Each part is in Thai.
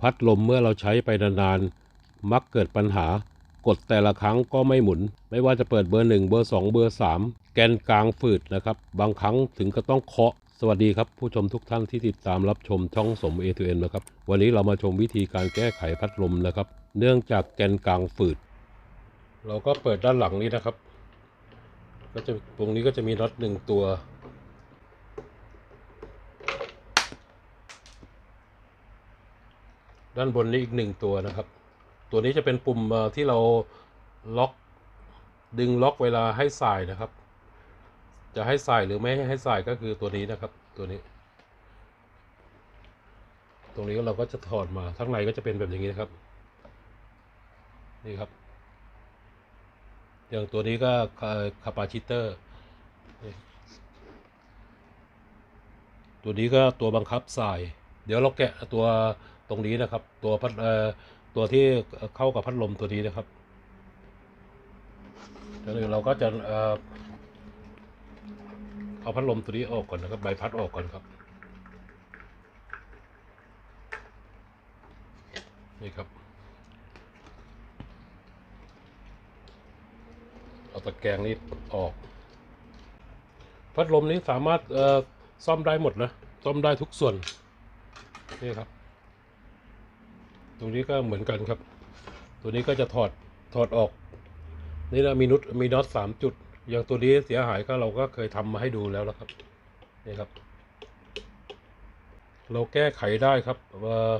พัดลมเมื่อเราใช้ไปนานๆ มักเกิดปัญหากดแต่ละครั้งก็ไม่หมุน ไม่ว่าจะเปิดเบอร์หนึ่งเบอร์สองเบอร์สามแกนกลางฝืดนะครับ บางครั้งถึงก็ต้องเคาะ สวัสดีครับผู้ชมทุกท่านที่ติดตามรับชมช่องสม a อ n นะครับ วันนี้เรามาชมวิธีการแก้ไขพัดลมนะครับ เนื่องจากแกนกลางฝืด เราก็เปิดด้านหลังนี้นะครับ ก็จะตรงนี้ก็จะมีน็อตหนึ่งตัว ด้านบนนี้อีกหนึ่งตัวนะครับ ตัวนี้จะเป็นปุ่มที่เราล็อกดึงล็อกเวลาให้สายนะครับ จะให้สายหรือไม่ให้สายก็คือตัวนี้นะครับ ตัวนี้ ตรงนี้เราก็จะถอดมาข้างในก็จะเป็นแบบอย่างนี้นะครับ นี่ครับ อย่างตัวนี้ก็คาปาชิเตอร์ตัวนี้ก็ตัวบังคับสาย เดี๋ยวเราแกะตัว ตรงนี้นะครับ ตัวพัดเอ่อตัวที่เข้ากับพัดลมตัวนี้นะครับแล้วเดี๋ยวเราก็จะเอ่อเอาพัดลมตัวนี้ออกก่อนนะครับ ใบพัดออกก่อนครับ นี่ครับ เอาตะแกรงนี้ออก พัดลมนี้สามารถซ่อมได้หมดนะ ซ่อมได้ทุกส่วน นี่ครับ ตรงนี้ก็เหมือนกันครับ ตัวนี้ก็จะถอดถอดออก นี่นะมีนุดมีน็อตสามจุด อย่างตัวนี้เสียหายก็เราก็เคยทำมาให้ดูแล้วนะครับนี่ครับ เราแก้ไขได้ครับเอ่อ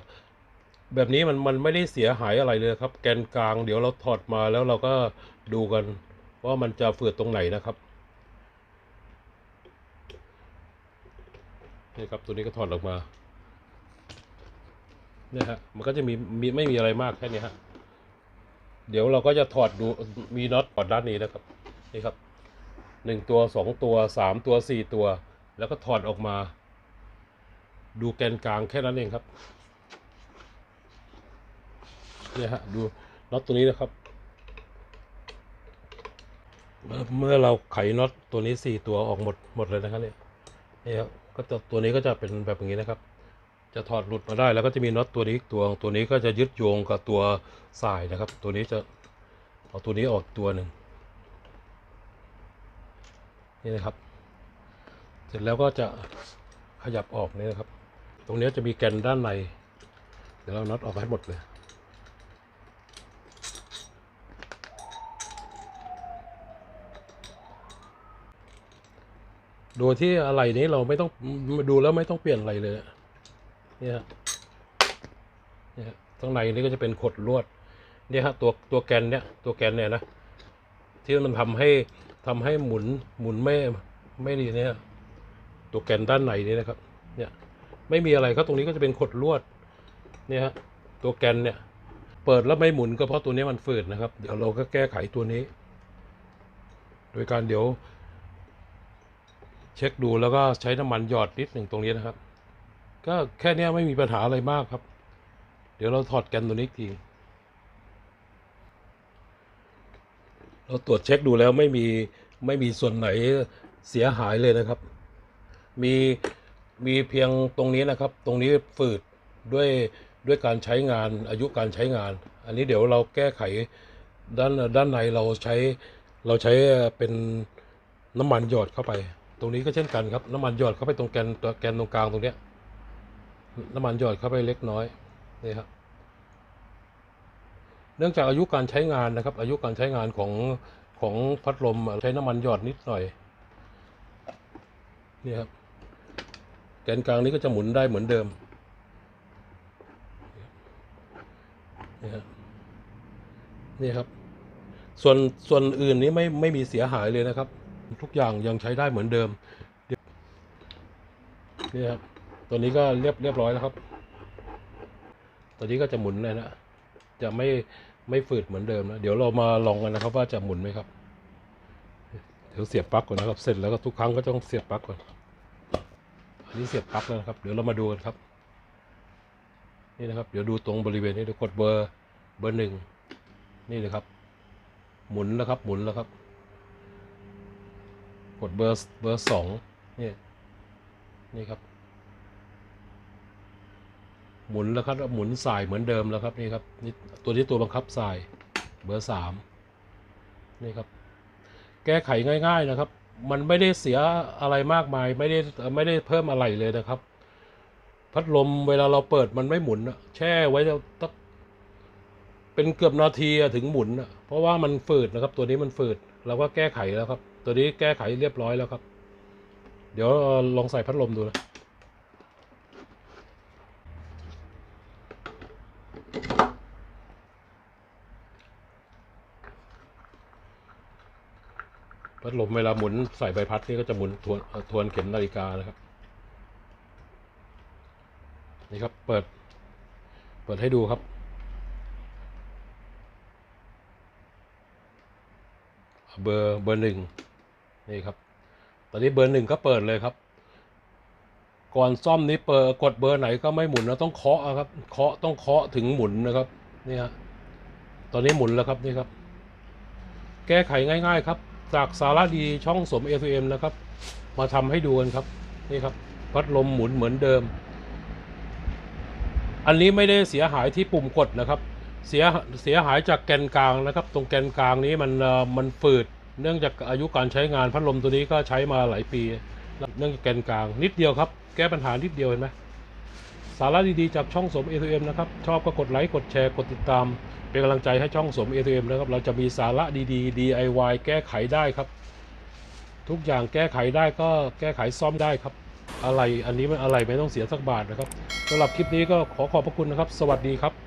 แบบนี้มันมันไม่ได้เสียหายอะไรเลยครับ แกนกลางเดี๋ยวเราถอดมาแล้วเราก็ดูกันว่ามันจะฝืดตรงไหนนะครับนี่ครับตัวนี้ก็ถอดออกมา เนี่ยฮะมันก็จะมีมีไม่มีอะไรมากแค่นี้ฮะเดี๋ยวเราก็จะถอดดูมีน็อตถอดด้านนี้นะครับนี่ครับหนึ่งตัวสองตัวสามตัวสี่ตัว แล้วก็ถอดออกมา ดูแกนกลางแค่นั้นเองครับเนี่ยฮะดูน็อตตัวนี้นะครับ เมื่อเมื่อเราไขน็อตตัวนี้สี่ตัวออกหมดหมดเลยนะครับเนี่ยนี่ครับก็ตัวนี้ก็จะเป็นแบบอย่างนี้นะครับ จะถอดหลุดมาได้แล้วก็จะมีน็อตตัวนี้อีกตัวตัวนี้ก็จะยึดโยงกับตัวสายนะครับ ตัวนี้จะเอาตัวนี้ออกตัวหนึ่งนี่นะครับ เสร็จแล้วก็จะขยับออกนี่นะครับ ตรงนี้จะมีแกนด้านใน เดี๋ยวเราน็อตออกให้หมดเลยโดยที่อะไรนี้เราไม่ต้องดูแล้วไม่ต้องเปลี่ยนอะไรเลย เนี่ยเนี่ยข้างในนี่ก็จะเป็นขดลวด เนี่ยฮะตัวตัวแกนเนี่ยตัวแกนเนี่ยนะที่มันทำให้ทำให้หมุนหมุนไม่ไม่ดีเนี่ยตัวแกนด้านในนี่นะครับ เนี่ยไม่มีอะไรครับตรงนี้ก็จะเป็นขดลวด เนี่ยฮะตัวแกนเนี่ยเปิดแล้วไม่หมุนก็เพราะตัวนี้มันฝืดนะครับ เดี๋ยวเราก็แก้ไขตัวนี้ โดยการเดี๋ยว เช็คดูแล้วก็ใช้น้ำมันหยอดนิดหนึ่งตรงนี้นะครับ ก็แค่เนี้ยไม่มีปัญหาอะไรมากครับ เดี๋ยวเราถอดแกนตัวนี้ทีเราตรวจเช็คดูแล้วไม่มีไม่มีส่วนไหนเสียหายเลยนะครับ มีมีเพียงตรงนี้นะครับ ตรงนี้ฝืดด้วยด้วยการใช้งานอายุการใช้งาน อันนี้เดี๋ยวเราแก้ไขด้านด้านในเราใช้เราใช้เป็นน้ำมันหยอดเข้าไป ตรงนี้ก็เช่นกันครับ น้ำมันหยอดเข้าไปตรงแกนแกนตรงกลางตรงเนี้ย น้ำมันหยอดเข้าไปเล็กน้อยนี่ครับเนื่องจากอายุการใช้งานนะครับ อายุการใช้งานของของพัดลมใช้น้ำมันหยอดนิดหน่อยนี่ครับแกนกลางนี้ก็จะหมุนได้เหมือนเดิมนี่ครับนี่ครับ ส่วนส่วนอื่นนี้ไม่ไม่มีเสียหายเลยนะครับ ทุกอย่างยังใช้ได้เหมือนเดิมนี่ครับ ตัวนี้ก็เรียบเรียบร้อยแล้วครับ ตัวนี้ก็จะหมุนเลยนะ จะไม่ไม่ฝืดเหมือนเดิมนะ เดี๋ยวเรามาลองกันนะครับ ว่าจะหมุนไหมครับ เดี๋ยวเสียบปลั๊กก่อนนะครับ เสร็จแล้วก็ทุกครั้งก็ต้องเสียบปลั๊กก่อน อันนี้เสียบปลั๊กแล้วนะครับ เดี๋ยวเรามาดูกันครับ นี่นะครับ เดี๋ยวดูตรงบริเวณนี้เดี๋ยวกดเบอร์เบอร์หนึ่ง นี่เลยครับ หมุนแล้วครับ หมุนแล้วครับ กดเบอร์เบอร์สองนี่ นี่ครับ หมุนแล้วครับหมุนสายเหมือนเดิมแล้วครับนี่ครับนี่ตัวที่ตัวบังคับสายเบอร์สามนี่ครับ แก้ไขง่าย ๆนะครับ มันไม่ได้เสียอะไรมากมาย ไม่ได้ไม่ได้เพิ่มอะไรเลยนะครับ พัดลมเวลาเราเปิดมันไม่หมุนะแช่ไว้แล้วตักเป็นเกือบนาทีถึงหมุนอะเพราะว่ามันฝืดนะครับ ตัวนี้มันฝืดเราก็แก้ไขแล้วครับ ตัวนี้แก้ไขเรียบร้อยแล้วครับ เดี๋ยวลองใส่พัดลมดูนะ พัดลมเวลาหมุนใส่ใบพัดนี่ก็จะหมุนทวนเอ่อทวนเข็มนาฬิกานะครับ นี่ครับเปิด เปิดให้ดูครับ เบอร์เบอร์หนึ่งนี่ครับ ตอนนี้เบอร์หนึ่งก็เปิดเลยครับ ก่อนซ่อมนี้เปิดกดเบอร์ไหนก็ไม่หมุนนะต้องเคาะอะครับเคาะต้องเคาะถึงหมุนนะครับนี่ฮะตอนนี้หมุนแล้วครับนี่ครับ แก้ไขง่าย ๆ ครับ จากสาระดีช่องสม ATM นะครับ มาทำให้ดูกันครับ นี่ครับ พัดลมหมุนเหมือนเดิม อันนี้ไม่ได้เสียหายที่ปุ่มกดนะครับ เสียเสียหายจากแกนกลางนะครับ ตรงแกนกลางนี้มันมันฝืด เนื่องจากอายุการใช้งานพัดลมตัวนี้ก็ใช้มาหลายปี เนื่องจากแกนกลางนิดเดียวครับ แก้ปัญหานิดเดียวเห็นไหมสาระดีๆจากช่องสม ATM นะครับ ชอบก็กดไลค์กดแชร์กดติดตาม เป็นกำลังใจให้ช่องสม ATM นะครับ เราจะมีสาระดีๆ DIY แก้ไขได้ครับ ทุกอย่างแก้ไขได้ก็แก้ไขซ่อมได้ครับ อะไรอันนี้มันอะไรไม่ต้องเสียสักบาทนะครับสำหรับคลิปนี้ก็ขอขอบพระคุณนะครับ สวัสดีครับ